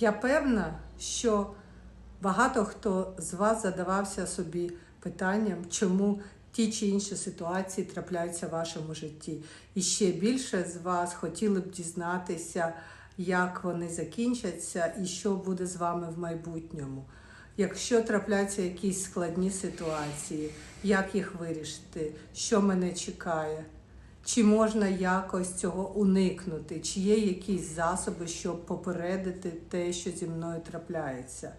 Я певна, що багато хто з вас задавався собі питанням, чому ті чи інші ситуації трапляються в вашому житті. І ще більше з вас хотіли б дізнатися, як вони закінчаться і що буде з вами в майбутньому. Якщо трапляються якісь складні ситуації, як їх вирішити, що мене чекає, чи можна якось цього уникнути, чи є якісь засоби, щоб попередити те, що зі мною трапляється?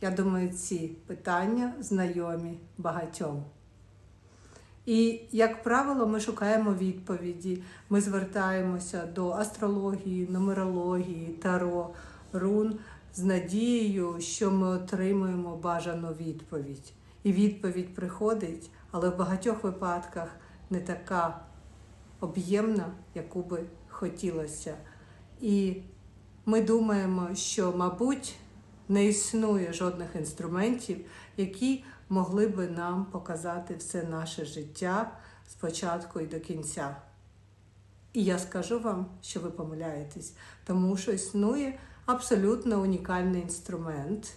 Я думаю, ці питання знайомі багатьом. І, як правило, ми шукаємо відповіді. Ми звертаємося до астрології, нумерології, таро, рун з надією, що ми отримуємо бажану відповідь. І відповідь приходить, але в багатьох випадках не така об'ємна, яку би хотілося. І ми думаємо, що, мабуть, не існує жодних інструментів, які могли би нам показати все наше життя спочатку і до кінця. І я скажу вам, що ви помиляєтесь, тому що існує абсолютно унікальний інструмент,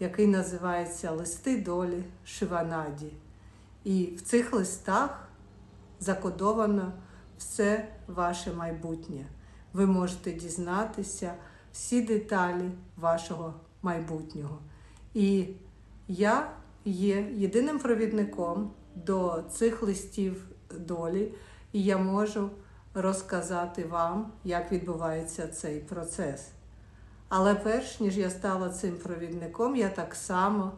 який називається Листи долі Шиванаді. І в цих листах закодовано все ваше майбутнє. Ви можете дізнатися всі деталі вашого майбутнього. І я є єдиним провідником до цих листів долі, і я можу розказати вам, як відбувається цей процес. Але перш ніж я стала цим провідником, я так само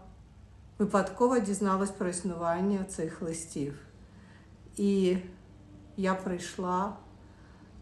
випадково дізналась про існування цих листів. І я прийшла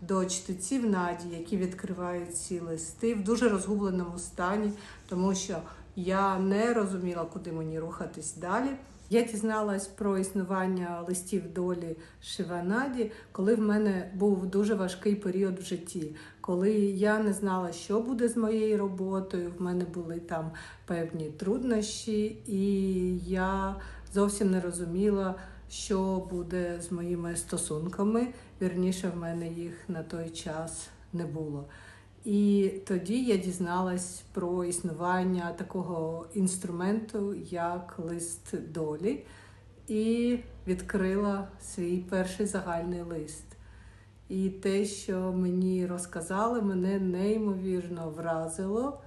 до чтеців Наді, які відкривають ці листи в дуже розгубленому стані, тому що я не розуміла, куди мені рухатись далі. Я дізналась про існування листів долі Шиванаді, коли в мене був дуже важкий період в житті, коли я не знала, що буде з моєю роботою. В мене були там певні труднощі, і я зовсім не розуміла, що буде з моїми стосунками. Вірніше, в мене їх на той час не було. І тоді я дізналась про існування такого інструменту, як лист долі, і відкрила свій перший загальний лист. І те, що мені розказали, мене неймовірно вразило.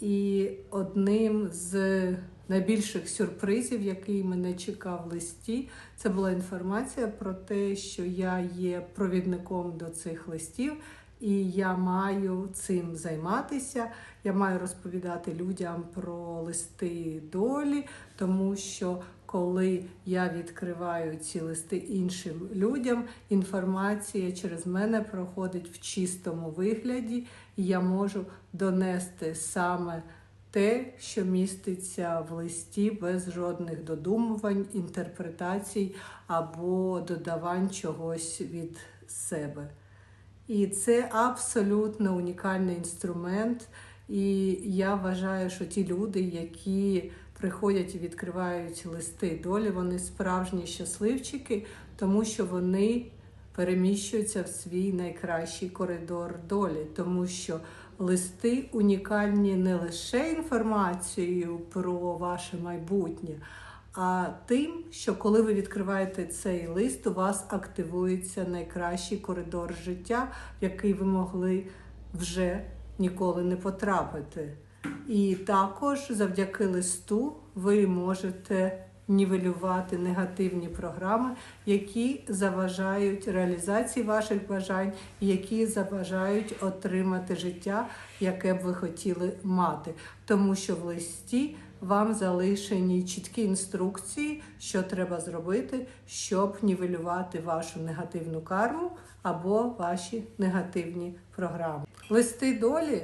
І одним з найбільших сюрпризів, який мене чекав в листі, це була інформація про те, що я є провідником до цих листів. І я маю цим займатися. Я маю розповідати людям про листи долі, тому що коли я відкриваю ці листи іншим людям, інформація через мене проходить в чистому вигляді, і я можу донести саме те, що міститься в листі без жодних додумувань, інтерпретацій або додавань чогось від себе. І це абсолютно унікальний інструмент. І я вважаю, що ті люди, які приходять і відкривають листи долі, вони справжні щасливчики, тому що вони переміщуються в свій найкращий коридор долі, тому що листи унікальні не лише інформацією про ваше майбутнє. А тим, що коли ви відкриваєте цей лист, у вас активується найкращий коридор життя, в який ви могли вже ніколи не потрапити. І також завдяки листу ви можете нівелювати негативні програми, які заважають реалізації ваших бажань, які заважають отримати життя, яке б ви хотіли мати. Тому що в листі вам залишені чіткі інструкції, що треба зробити, щоб нівелювати вашу негативну карму або ваші негативні програми. Листи долі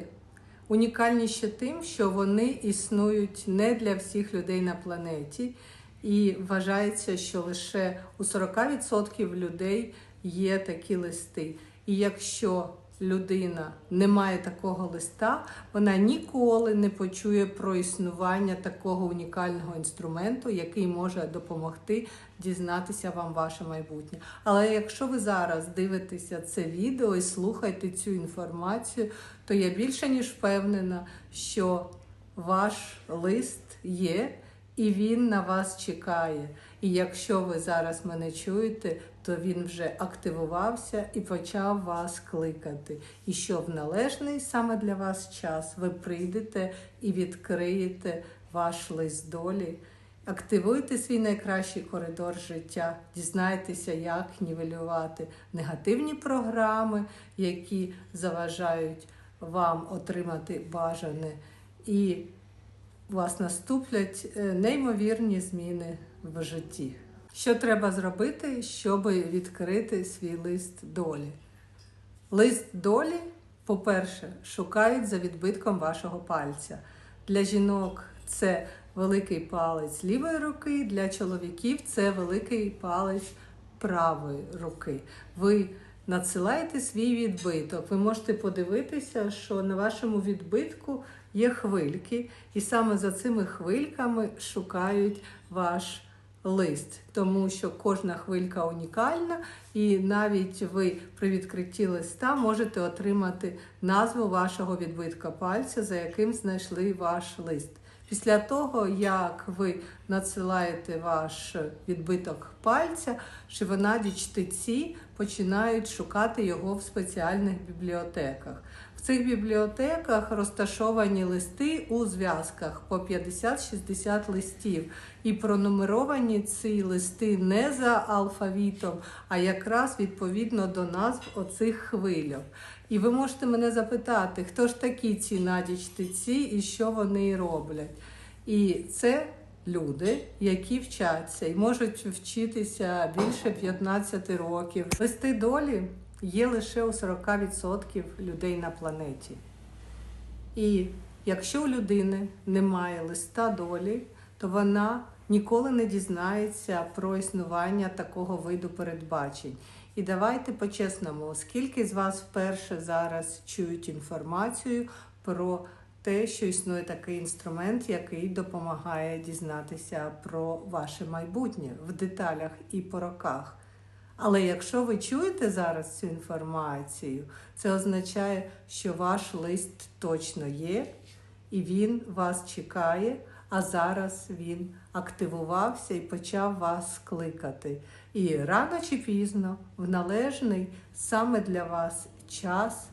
унікальні ще тим, що вони існують не для всіх людей на планеті, і вважається, що лише у 40% людей є такі листи. І якщо людина не має такого листа, вона ніколи не почує про існування такого унікального інструменту, який може допомогти дізнатися вам ваше майбутнє. Але якщо ви зараз дивитеся це відео і слухаєте цю інформацію, то я більше ніж впевнена, що ваш лист є і він на вас чекає. І якщо ви зараз мене чуєте, то він вже активувався і почав вас кликати. І що в належний саме для вас час ви прийдете і відкриєте ваш лист долі. Активуйте свій найкращий коридор життя, дізнайтеся, як нівелювати негативні програми, які заважають вам отримати бажане. І у вас наступлять е, неймовірні зміни в житті. Що треба зробити, щоб відкрити свій лист долі? Лист долі, по-перше, шукають за відбитком вашого пальця. Для жінок це великий палець лівої руки, для чоловіків це великий палець правої руки. Ви надсилаєте свій відбиток. Ви можете подивитися, що на вашому відбитку є хвильки, і саме за цими хвильками шукають ваш лист, тому що кожна хвилька унікальна, і навіть ви при відкритті листа можете отримати назву вашого відбитка пальця, за яким знайшли ваш лист. Після того, як ви надсилаєте ваш відбиток пальця, шивонаді чтеці починають шукати його в спеціальних бібліотеках. В цих бібліотеках розташовані листи у зв'язках по 50-60 листів. І пронумеровані ці листи не за алфавітом, а якраз відповідно до назв оцих хвильок. І ви можете мене запитати, хто ж такі ці надічтиці і що вони роблять. І це люди, які вчаться і можуть вчитися більше 15 років. Листи долі є лише у 40% людей на планеті. І якщо у людини немає листа долі, то вона ніколи не дізнається про існування такого виду передбачень. І давайте по-чесному, скільки з вас вперше зараз чують інформацію про те, що існує такий інструмент, який допомагає дізнатися про ваше майбутнє в деталях і по роках. Але якщо ви чуєте зараз цю інформацію, це означає, що ваш лист точно є, і він вас чекає, а зараз він активувався і почав вас кликати. І рано чи пізно, в належний саме для вас час,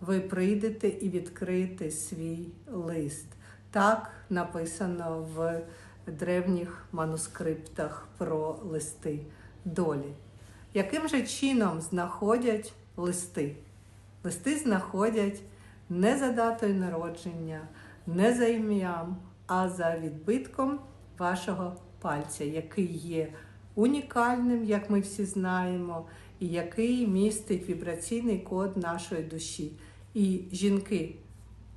ви прийдете і відкриєте свій лист. Так написано в древніх манускриптах про листи долі. Яким же чином знаходять листи? Листи знаходять не за датою народження, не за ім'ям, а за відбитком вашого пальця, який є унікальним, як ми всі знаємо, і який містить вібраційний код нашої душі. І жінки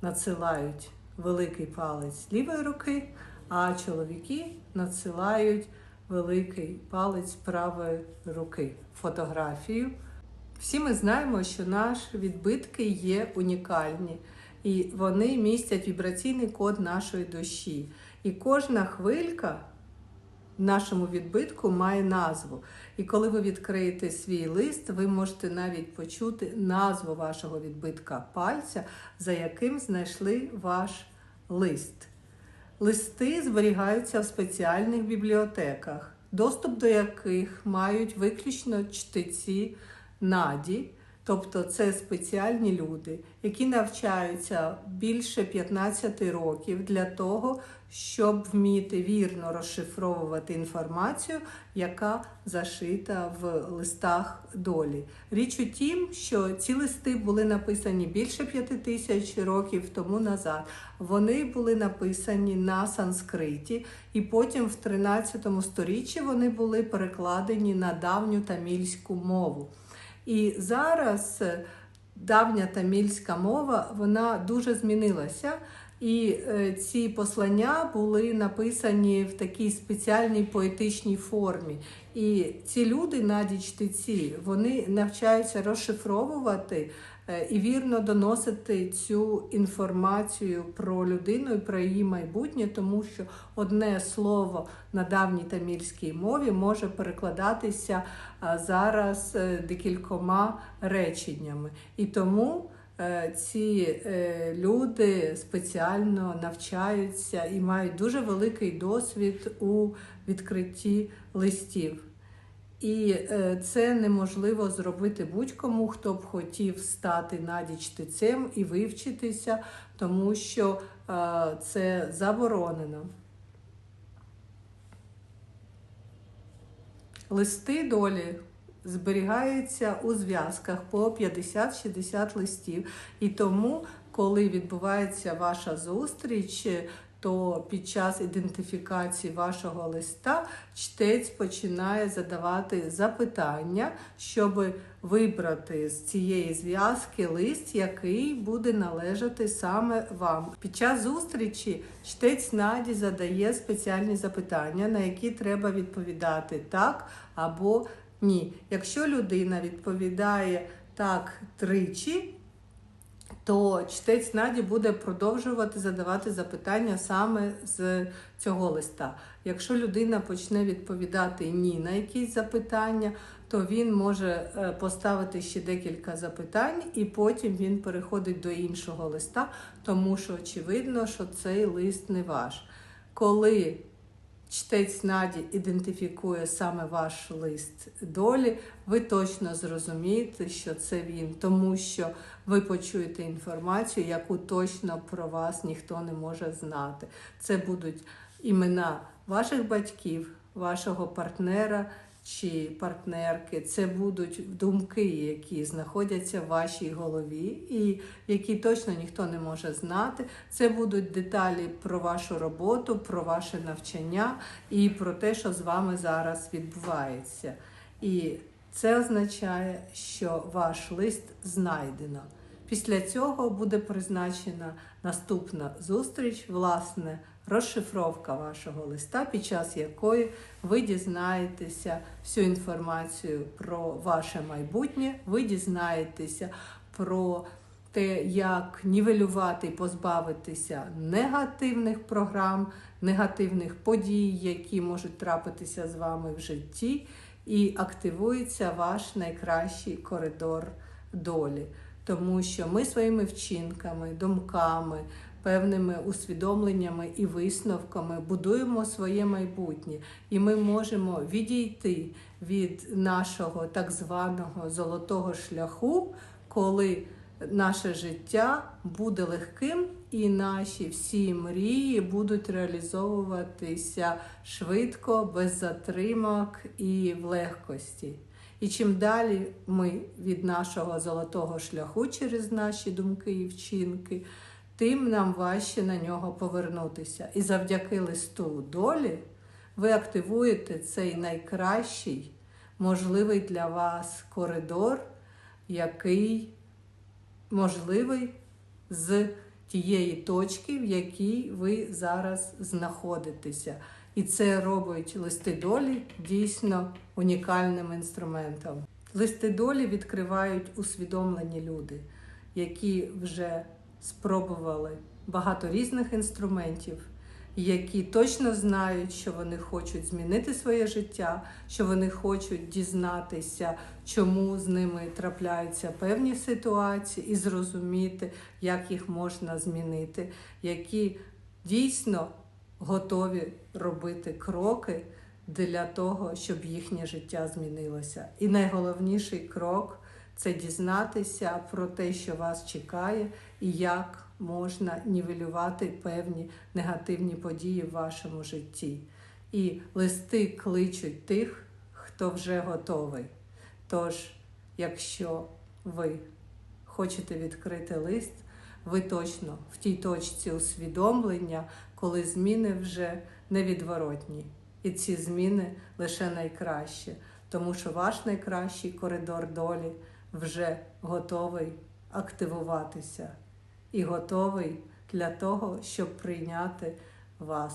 надсилають великий палець лівої руки, а чоловіки надсилають великий палець правої руки. Фотографію. Всі ми знаємо, що наші відбитки є унікальні, і вони містять вібраційний код нашої душі. І кожна хвилька в нашому відбитку має назву. І коли ви відкриєте свій лист, ви можете навіть почути назву вашого відбитка пальця, за яким знайшли ваш лист. Листи зберігаються в спеціальних бібліотеках, доступ до яких мають виключно чтеці наді. Тобто це спеціальні люди, які навчаються більше 15 років для того, щоб вміти вірно розшифровувати інформацію, яка зашита в листах долі. Річ у тім, що ці листи були написані більше п'яти тисяч років тому назад. Вони були написані на санскриті, і потім в 13 сторіччі вони були перекладені на давню тамільську мову. І зараз е, давня тамільська мова вона дуже змінилася. І е, ці послання були написані в такій спеціальній поетичній формі. І ці люди, надічтиці, вони навчаються розшифровувати і вірно доносити цю інформацію про людину і про її майбутнє, тому що одне слово на давній тамільській мові може перекладатися зараз е, декількома реченнями. І тому е, ці е, люди спеціально навчаються і мають дуже великий досвід у відкритті листів. І е, це неможливо зробити будь-кому, хто б хотів стати надічтицем і вивчитися, тому що е, це заборонено. Листи долі зберігаються у зв'язках по 50-60 листів. І тому, коли відбувається ваша зустріч, то під час ідентифікації вашого листа чтець починає задавати запитання, щоб вибрати з цієї зв'язки лист, який буде належати саме вам. Під час зустрічі чтець Наді задає спеціальні запитання, на які треба відповідати так або ні. Якщо людина відповідає так тричі, то чтець Наді буде продовжувати задавати запитання саме з цього листа. Якщо людина почне відповідати ні на якісь запитання, то він може е, поставити ще декілька запитань, і потім він переходить до іншого листа, тому що очевидно, що цей лист не ваш. Коли чтець Наді ідентифікує саме ваш лист долі, ви точно зрозумієте, що це він, тому що ви почуєте інформацію, яку точно про вас ніхто не може знати. Це будуть імена ваших батьків, вашого партнера. Чи партнерки, це будуть думки, які знаходяться в вашій голові, і які точно ніхто не може знати. Це будуть деталі про вашу роботу, про ваше навчання і про те, що з вами зараз відбувається. І це означає, що ваш лист знайдено. Після цього буде призначена наступна зустріч, власне, розшифровка вашого листа, під час якої ви дізнаєтеся всю інформацію про ваше майбутнє, ви дізнаєтеся про те, як нівелювати і позбавитися негативних програм, негативних подій, які можуть трапитися з вами в житті, і активується ваш найкращий коридор долі. Тому що ми своїми вчинками, думками, певними усвідомленнями і висновками будуємо своє майбутнє, і ми можемо відійти від нашого так званого золотого шляху, коли наше життя буде легким, і наші всі мрії будуть реалізовуватися швидко, без затримок і в легкості. І чим далі ми від нашого золотого шляху через наші думки і вчинки, тим нам важче на нього повернутися. І завдяки листу долі ви активуєте цей найкращий можливий для вас коридор, який можливий з тієї точки, в якій ви зараз знаходитеся. І це робить листи долі дійсно унікальним інструментом. Листи долі відкривають усвідомлені люди, які вже спробували багато різних інструментів, які точно знають, що вони хочуть змінити своє життя, що вони хочуть дізнатися, чому з ними трапляються певні ситуації, і зрозуміти, як їх можна змінити, які дійсно готові робити кроки для того, щоб їхнє життя змінилося. І найголовніший крок це дізнатися про те, що вас чекає, і як можна нівелювати певні негативні події в вашому житті. І листи кличуть тих, хто вже готовий. Тож, якщо ви хочете відкрити лист, ви точно в тій точці усвідомлення, коли зміни вже невідворотні. І ці зміни лише найкраще, тому що ваш найкращий коридор долі вже готовий активуватися і готовий для того, щоб прийняти вас.